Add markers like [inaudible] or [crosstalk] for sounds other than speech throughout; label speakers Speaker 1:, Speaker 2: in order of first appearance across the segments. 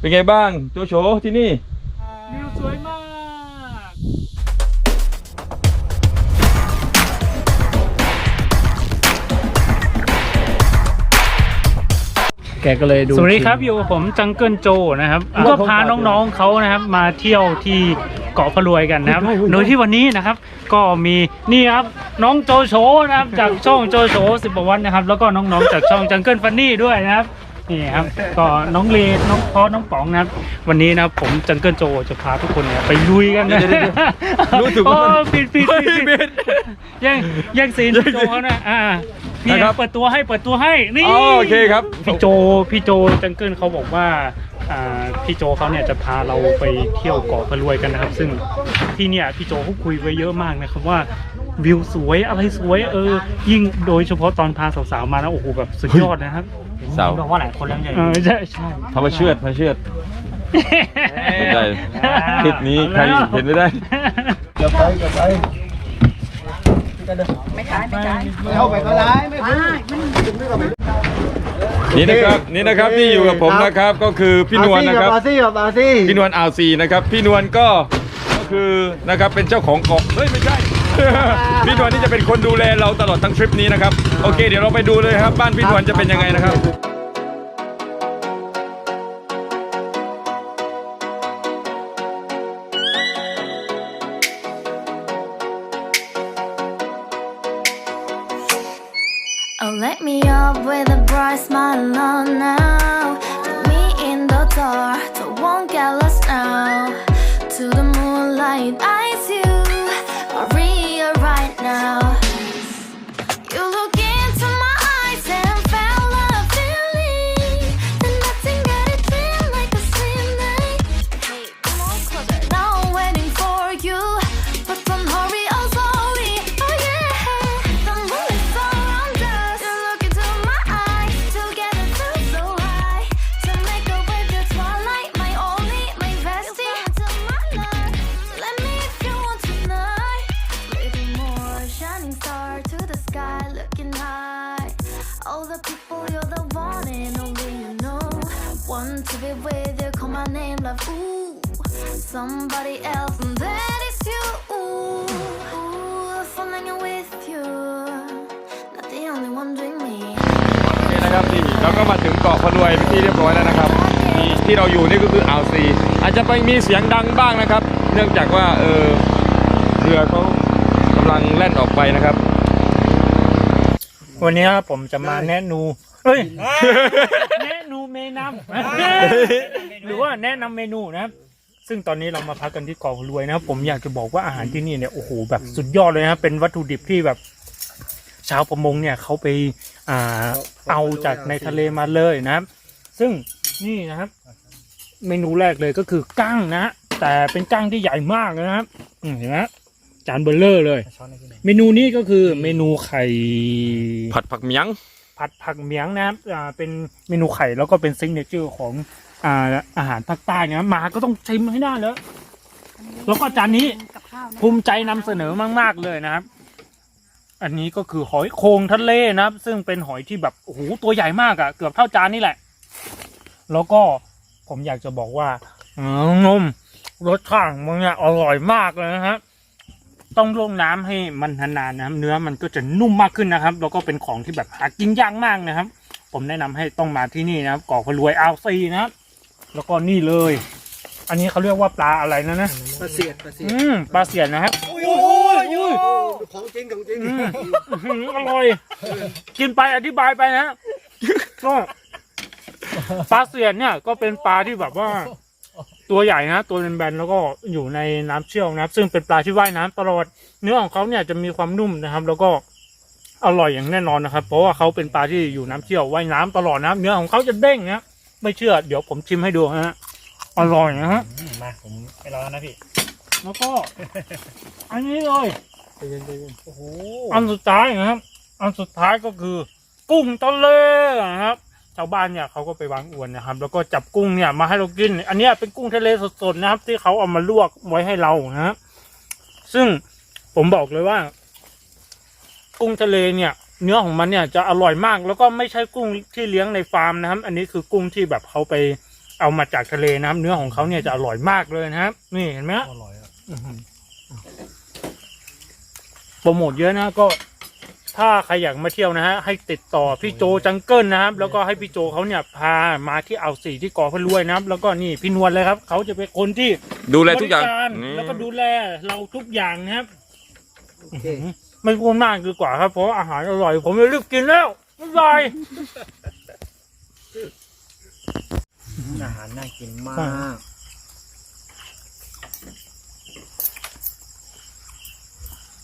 Speaker 1: เป็นไงบ้างโจโฉที่นี่
Speaker 2: วิวสวยมาก
Speaker 3: แกก็เลยดู
Speaker 2: สวัสดีครับอยู่กับผมจังเกิลโจนะครับก็พาน้องๆเขานะครับ มาเที่ยวที่เกาะพะรวยกันนะครับ โดยที่วันนี้นะครับ ก็มีนี่ครับน้องโจโฉนะครับจากช่องโจโฉสิบวันนะครับ แล้วก็น้องๆจากช่องจังเกิลฟันนี่ด้วยนะครับ นี่ครับก็น้องเลนน้องพอสน้องป๋องนะครับ วันนี้นะครับผมจังเกิลโจจะพาทุกคนเนี่ยไปลุยกันนะ
Speaker 1: เดี๋ยวๆรู้สึกว่ามัน
Speaker 2: โอ้ปิดปิด
Speaker 1: เฮ้ย
Speaker 2: ปิด
Speaker 1: เบ
Speaker 2: ปิด
Speaker 1: น
Speaker 2: แย่งแย่งซีนพี่โจเขานะอ่าพี่
Speaker 1: นะครับ
Speaker 2: เปิดตัวให้เปิดตัวให้นี่
Speaker 1: อ๋อโอเคครับ
Speaker 2: พี่โจพี่โจจังเกิลเขาบอกว่าอ่าพี่โจเขาเนี่ยจะพาเราไปเที่ยวเกาะพะรวยกันนะครับ ซึ่งที่เนี่ยพี่โจเขาคุยไว้เยอะมากนะครับว่า วิวสวยอะไรสวยเออ ยิ่งโดยเฉพาะตอนพาสาวๆมานะโอ้โหแบบสุดยอดนะครับ
Speaker 1: สาว
Speaker 3: บอกว่าหลายคนแล้วใช่
Speaker 2: เออใช่ใช่
Speaker 1: พระเชือดพระเชือดไม่ได้คลิปนี้ใครเห็นไม่ได้
Speaker 4: เข้าไปก็ได้ไม่คุ้ม
Speaker 1: นี่นะครับนี่นะครับที่อยู่กับผมนะครับก็คือพี่นวลนะครับ
Speaker 4: อาซี่กับอาซี่
Speaker 1: พี่นวลอ่าวซีนะครับพี่นวลก็ก็คือนะครับเป็นเจ้าของเกาะเฮ้ยไม่ใช่ พี่นวลนี่จะเป็นคนดูแลเราตลอดทั้งทริปนี้นะครับ โอเค เดี๋ยวเราไปดูเลยครับ บ้านพี่นวลจะเป็นยังไงนะครับ
Speaker 5: Oh, let me up with a bright smile on now. Take me in the dark, so won't get lost now. To the moonlight, eyes All the people, you're the one and only you know. Want to be with you, call my name, love. Ooh, somebody else, and that is you. Ooh, ooh, falling in with you. Not the only one doing me.
Speaker 1: นี่นะครับนี่เราก็มาถึงเกาะพะรวยเป็นที่เรียบร้อยแล้วนะครับที่ที่เราอยู่นี่ก็คืออ่าวซีอาจจะไปมีเสียงดังบ้างนะครับ เนื่องจากว่าเออเรือเขากำลังแล่นออกไปนะครับ
Speaker 2: วันนี้ผมจะมาแนะนูเอ้ยแนะนูเมนำหรือว่าแนะนำเมนูนะครับซึ่งตอนนี้เรามาพักกันที่เกาะรวยนะครับ ผมอยากจะบอกว่าอาหารที่นี่เนี่ยโอ้โหแบบสุดยอดเลยนะครับเป็นวัตถุดิบที่แบบ ชาวประมงเนี่ยเขาไปอ่าเอาจากในทะเลมาเลยนะครับ ซึ่งนี่นะครับ เมนูแรกเลยก็คือกั้งนะฮะแต่เป็นกั้งที่ใหญ่มากนะครับอืมเห็นไหม จานเบลเลอร์เลยเมนูนี้ก็คือเมนูไข่
Speaker 1: ผัดผักเมียง
Speaker 2: ผัดผักเมียงนะครับอ่าเป็นเมนูไข่แล้วก็เป็นซิงเนเจอร์ของอ่าอาหารภาคใต้นะครับมาก็ต้องชิมให้ได้แล้วแล้วก็จานนี้ภูมิใจนำเสนอมาก ๆ เลยนะครับ อันนี้ก็คือหอยโครงทะเลนะครับ ซึ่งเป็นหอยที่แบบโอ้โหตัวใหญ่มากอะเกือบเท่าจานนี่แหละ แล้วก็ผมอยากจะบอกว่าอืมนมรสชาติของมันเนี่ยอร่อยมากเลยนะครับ ต้องลงน้ำให้มันนานๆนะครับ เนื้อมันก็จะนุ่มมากขึ้นนะครับ แล้วก็เป็นของที่แบบหากินยากมากนะครับ ผมแนะนำให้ต้องมาที่นี่นะครับเกาะพะรวยอาวซีนะครับแล้วก็นี่เลย อันนี้เขาเรียกว่าปลาอะไรนะนะ
Speaker 4: ปลาเสียดปลาเสียด
Speaker 2: อืมปลาเสียนนะครับ
Speaker 4: โอ้ยของจริงของจริง
Speaker 2: อืมอื้อหืออร่อยกินไปอธิบายไปนะก็ปลาเสียนเนี่ยก็เป็นปลาที่แบบว่า ตัวใหญ่นะตัวแบนๆแล้วก็อยู่ในน้ำเชี่ยวนะครับ ซึ่งเป็นปลาที่ว่ายน้ำตลอด เนื้อของเขาเนี่ยจะมีความนุ่มนะครับ แล้วก็อร่อยอย่างแน่นอนนะครับ เพราะว่าเขาเป็นปลาที่อยู่น้ำเชี่ยวว่ายน้ำตลอดนะครับเนื้อของเขาจะเด้งนะไม่เชื่อ เดี๋ยวผมชิมให้ดูฮะอร่อยนะฮะ
Speaker 3: มาผมไปรอนะพี่
Speaker 2: แล้วก็ อันนี้เลย
Speaker 3: โอ้โห
Speaker 2: อันสุดท้ายนะครับ อันสุดท้ายก็คือ กุ้งทะเลนะครับชาวบ้านเนี่ยเขาก็ไปวางอวนนะครับ แล้วก็จับกุ้งเนี่ยมาให้เรากิน อันเนี้ยเป็นกุ้งทะเลสดๆนะครับ ที่เขาเอามาลวกไว้ให้เรานะครับซึ่งผมบอกเลยว่า กุ้งทะเลเนี่ย เนื้อของมันเนี่ยจะอร่อยมาก แล้วก็ไม่ใช่กุ้งที่เลี้ยงในฟาร์มนะครับ อันนี้คือกุ้งที่แบบเขาไปเอามาจากทะเลนะครับ เนื้อของเขาเนี่ยจะอร่อยมากเลยนะครับ นี่เห็นไหมฮะ
Speaker 3: อร่อยครับ
Speaker 2: โปรโมทเยอะนะก็ ถ้าใครอยากมาเที่ยวนะฮะให้ติดต่อพี่โจจังเกิลนะครับ แล้วก็ให้พี่โจเขาเนี่ยพามาที่อ่าวสีที่เกาะพะรวยนะครับ แล้วก็นี่พี่นวลเลยครับเขาจะเป็นคนที่
Speaker 1: ดูแลทุกอย่าง
Speaker 2: บริร
Speaker 1: นี่
Speaker 2: แล้วก็ดูแลเราทุกอย่างนะครับ
Speaker 4: โอเค
Speaker 2: ไม่พูดมากดีกว่าครับเพราะว่าอาหารอร่อย ผมจะรีบกินแล้วบ๊ายบาย
Speaker 3: อาหารน่ากินมา
Speaker 2: ใช่
Speaker 3: ก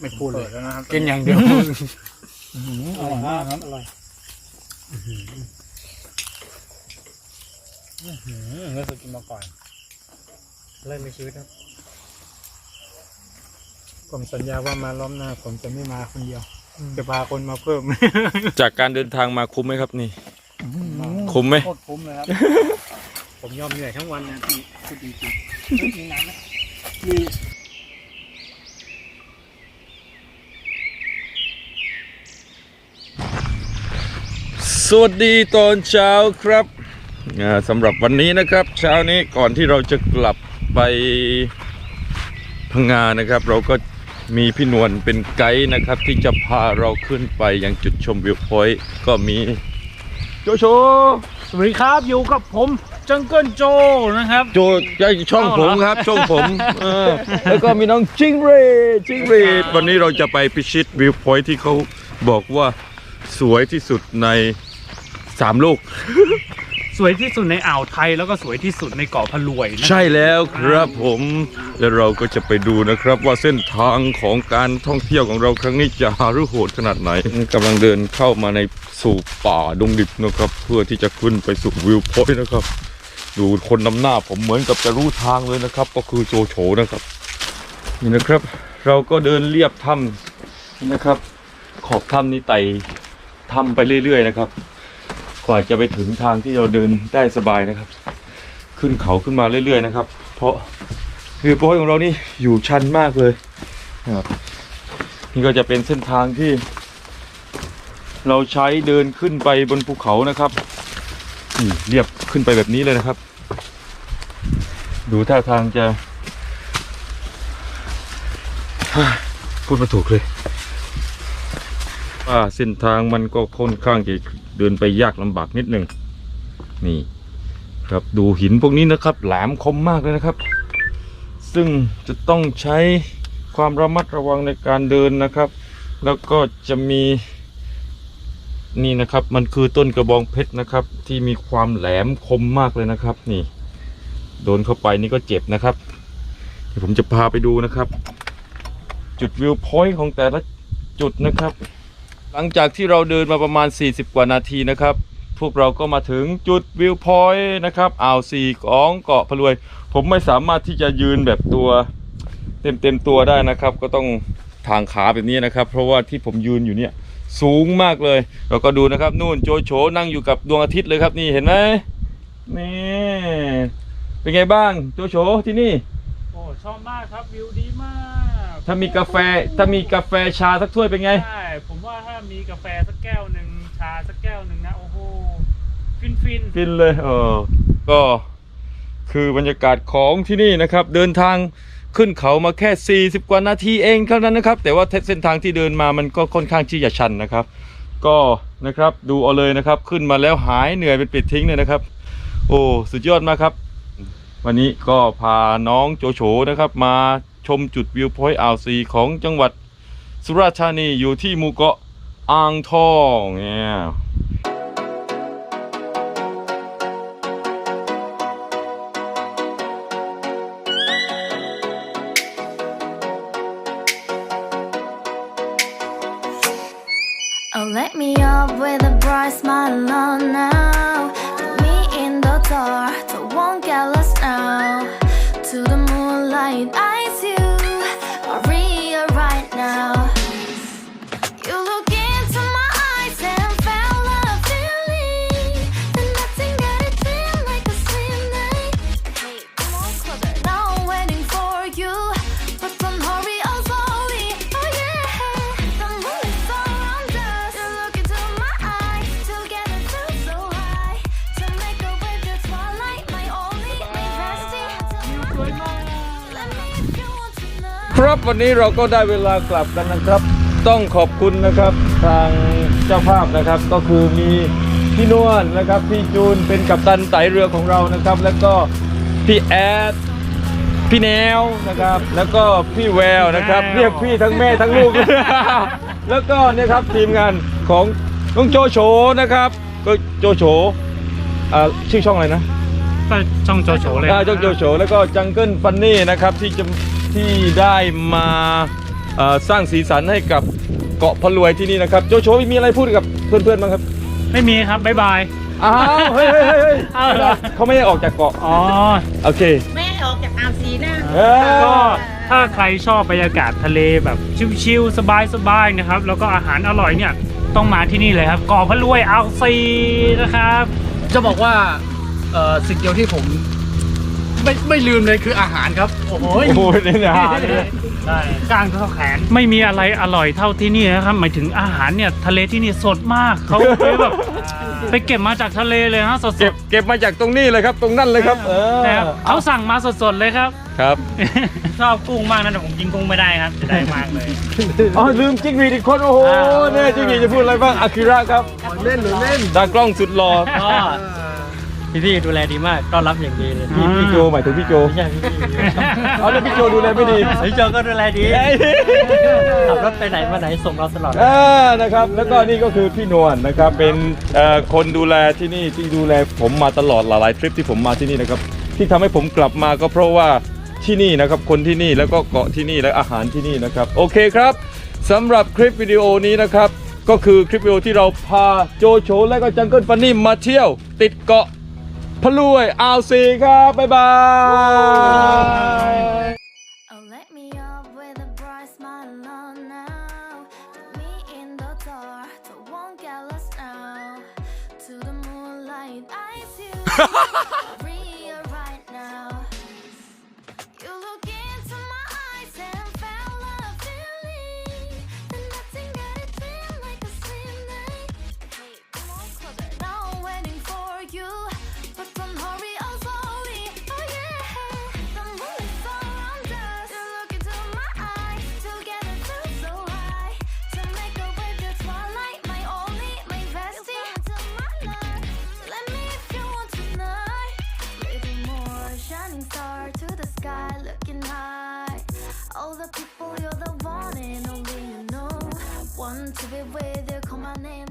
Speaker 2: ไม่พูดเลย
Speaker 3: แล้วนะครับ
Speaker 2: กินอย่างเดียว อร่อยมากครับ อร่อย
Speaker 3: ไม่เคยกินมาก่อนเล่นในชีวิตครับ
Speaker 2: ผมสัญญาว่ามารอบหน้า ผมจะไม่มาคนเดียว จะพาคนมาเพิ่ม
Speaker 1: จากการเดินทางมาคุ้มไหมครับนี่ คุ้มไหม
Speaker 3: โคตรคุ้มเลยครับ
Speaker 2: ผมยอมเหนื่อยทั้งวันนะพี่พูดจริงๆมีน้ำไหมมี
Speaker 1: สวัสดีตอนเช้าครับอ่าสำหรับวันนี้นะครับ เช้านี้ก่อนที่เราจะกลับไปพังงานะครับ เราก็มีพี่นวลเป็นไกด์นะครับ ที่จะพาเราขึ้นไปยังจุดชมวิวพอยต์ก็มี โจโฉ
Speaker 2: สวัสดีครับอยู่กับผมจังเกิลโจนะครับ
Speaker 1: โจช่องผมครับ ช่องผมเออแล้วก็มีน้องจิงเรดจิงเรดวันนี้เราจะไปพิชิตวิวพอยต์ที่เขาบอกว่าสวยที่สุดใน สามโลก
Speaker 2: สวยที่สุดในอ่าวไทยแล้วก็สวยที่สุดในเกาะพะรวยนะ
Speaker 1: ใช่แล้วครับผมและเราก็จะไปดูนะครับว่าเส้นทางของการท่องเที่ยวของเราครั้งนี้จะหารือโหดขนาดไหนกำลังเดินเข้ามาในสู่ป่าดงดิบนะครับ เพื่อที่จะขึ้นไปสู่วิวพอยต์นะครับ ดูคนนำหน้าผมเหมือนกับจะรู้ทางเลยนะครับ ก็คือโจโฉนะครับ นี่นะครับ เราก็เดินเรียบถ้ำนี่นะครับ ขอบถ้ำนี้ไต่ถ้ำไปเรื่อยๆนะครับ กว่าจะไปถึงทางที่เราเดินได้สบายนะครับ ขึ้นเขาขึ้นมาเรื่อยๆนะครับ เพราะวิวพอยของเรานี่อยู่ชันมากเลยนะครับนี่ก็จะเป็นเส้นทางที่ เราใช้เดินขึ้นไปบนภูเขานะครับนี่เรียบขึ้นไปแบบนี้เลยนะครับ ดูท่าทางจะพูดมาถูกเลยว่าเส้นทางมันก็ค่อนข้างจะ เดินไปยากลำบากนิดหนึ่งนี่ครับดูหินพวกนี้นะครับ แหลมคมมากเลยนะครับ ซึ่งจะต้องใช้ความระมัดระวังในการเดินนะครับ แล้วก็จะมีนี่นะครับมันคือต้นกระบองเพชรนะครับ ที่มีความแหลมคมมากเลยนะครับ นี่ โดนเข้าไปนี่ก็เจ็บนะครับเดี๋ยวผมจะพาไปดูนะครับ จุดวิวพอยต์ของแต่ละจุดนะครับ ลังจากที่เราเดินมาประมาณ 40 กว่านาทีนะครับ พวกเราก็มาถึงจุดวิวพอยต์นะครับอ่าวสี่ของเกาะพะรวย ผมไม่สามารถที่จะยืนแบบตัวเต็มเต็มๆตัวได้นะครับ ก็ต้องทางขาแบบนี้นะครับ เพราะว่าที่ผมยืนอยู่เนี่ยสูงมากเลย เราก็ดูนะครับนู่นโจโฉนั่งอยู่กับดวงอาทิตย์เลยครับนี่เห็นไหมนี่เป็นไงบ้างโจโฉที่นี่
Speaker 2: โอ้ชอบมากครับวิวดีมาก
Speaker 1: ถ้ามีกาแฟถ้ามีกาแฟชาสักถ้วยเป็นไง
Speaker 2: ใช่ผม ว่าถ้ามีกาแฟสักแก้วหนึ่งชาสักแก้วหนึ่งนะโอ้โหฟินฟิน
Speaker 1: ฟินเลยเออก็คือบรรยากาศของที่นี่นะครับ เดินทางขึ้นเขามาแค่ 40 กว่านาทีเองเท่านั้นนะครับ แต่ว่าเส้นทางที่เดินมามันก็ค่อนข้างที่จะชันนะครับ ก็นะครับดูเอาเลยนะครับ ขึ้นมาแล้วหายเหนื่อยเป็นปิดทิ้งเลยนะครับ โอ้สุดยอดมากครับ วันนี้ก็พาน้องโจโฉนะครับ มาชมจุดวิวพอยต์อ่าวซีของจังหวัด สุราษฎร์ธานีอยู่ที่หมู่เกาะอ่างทองเนี่ย
Speaker 5: Oh, let me
Speaker 1: วันนี้เราก็ได้เวลากลับกันนะครับ ต้องขอบคุณนะครับทางเจ้าภาพนะครับ ก็คือมีพี่นวลนะครับพี่จูนเป็นกัปตันไตเรือของเรานะครับ แล้วก็พี่แอดพี่แนวนะครับ แล้วก็พี่แววนะครับ เรียกพี่ทั้งแม่ทั้งลูก แล้วก็เนี่ยครับทีมงานของน้องโจโฉนะครับก็โจโฉอ่าชื่อช่องอะไรนะ
Speaker 2: ก็ช่องโจโฉเลย
Speaker 1: อ่าเจ้าโจโฉแล้วก็จังเกิลฟันนี่นะครับที่จะ ที่ได้มาเอ่อสร้างสีสันให้กับเกาะพะรวยที่นี่นะครับโจโฉมีอะไรพูดกับเพื่อนๆบ้างครับ
Speaker 2: ไม่มีครับบ๊ายบาย
Speaker 1: อ้าวเฮ้ยเฮ้ยเฮ้ยเฮ้ย
Speaker 2: เอาเหรอ
Speaker 1: เขาไม่ได้ออกจากเกาะ
Speaker 2: อ๋อ
Speaker 1: โอเค
Speaker 6: แม่ออกจากอ่าวซีนะ
Speaker 1: เออ
Speaker 2: ก็ถ้าใครชอบบรรยากาศทะเลแบบชิลๆสบายๆนะครับ แล้วก็อาหารอร่อยเนี่ยต้องมาที่นี่เลยครับเกาะพะรวยอ่าวซีนะครับ
Speaker 3: จะบอกว่าเอ่อสิ่งเดียวที่ผม ไม่ไม่ลืมเลยคืออาหารครับ
Speaker 2: โอ้โห
Speaker 1: โอ้โหเนี่ยนะ
Speaker 2: ใช่กลางเท่าแขนไม่มีอะไรอร่อยเท่าที่นี่นะครับ หมายถึงอาหารเนี่ยทะเลที่นี่สดมากเขาไปแบบไปเก็บมาจากทะเลเลยฮะสด
Speaker 1: เก็บเก็บมาจากตรงนี้เลยครับ ตรงนั้นเลยครับ เออ
Speaker 2: ๆนะครับเขาสั่งมาสดๆเลยครับ
Speaker 1: ครับ
Speaker 2: ชอบกุ้งมากนะแต่ผมกินกุ้งไม่ได้ครับจะได้มากเลย
Speaker 1: อ๋อลืมจิ้งหรีดอีกคนโอ้โห
Speaker 2: อ่า
Speaker 1: เนี่ยจิ้งหรีดจะพูดอะไรบ้างอากิระครับ
Speaker 4: เล่นหรือเล่น
Speaker 1: ตากล้องสุดหล่อ
Speaker 3: ก็ พี่พี่ๆดูแลดีมากต้อนรับอย่างดีเลย
Speaker 1: พี่พี่โจหมายถึงพี่โจ
Speaker 3: ไม่ใช่พี่พี่
Speaker 1: เอาแล้วพี่โจดูแลไม่ดี
Speaker 3: พี่โจก็ดูแลดี
Speaker 1: เอ้ย
Speaker 3: ขับรถไปไหนมาไหนส่งเราตลอด
Speaker 1: อ่านะครับ แล้วก็นี่ก็คือพี่นวลนะครับเป็นเอ่อคนดูแลที่นี่ที่ดูแลผมมาตลอดหลายๆทริปที่ผมมาที่นี่นะครับที่ทำให้ผมกลับมาก็เพราะว่าที่นี่นะครับคนที่นี่แล้วก็เกาะที่นี่และอาหารที่นี่นะครับ โอเคครับสำหรับคลิปวิดีโอนี้นะครับ ก็คือคลิปวิดีโอที่เราพาโจโฉและก็จังเกิลฟันนี่มาเที่ยว ติดเกาะ พะลวยอ่าวซีครับ บ๊ายบาย
Speaker 5: Oh, let me up with a bright smile on now. Put me in the dark, so won't get lost now. To the moonlight, I see [laughs] To be with you, call my name.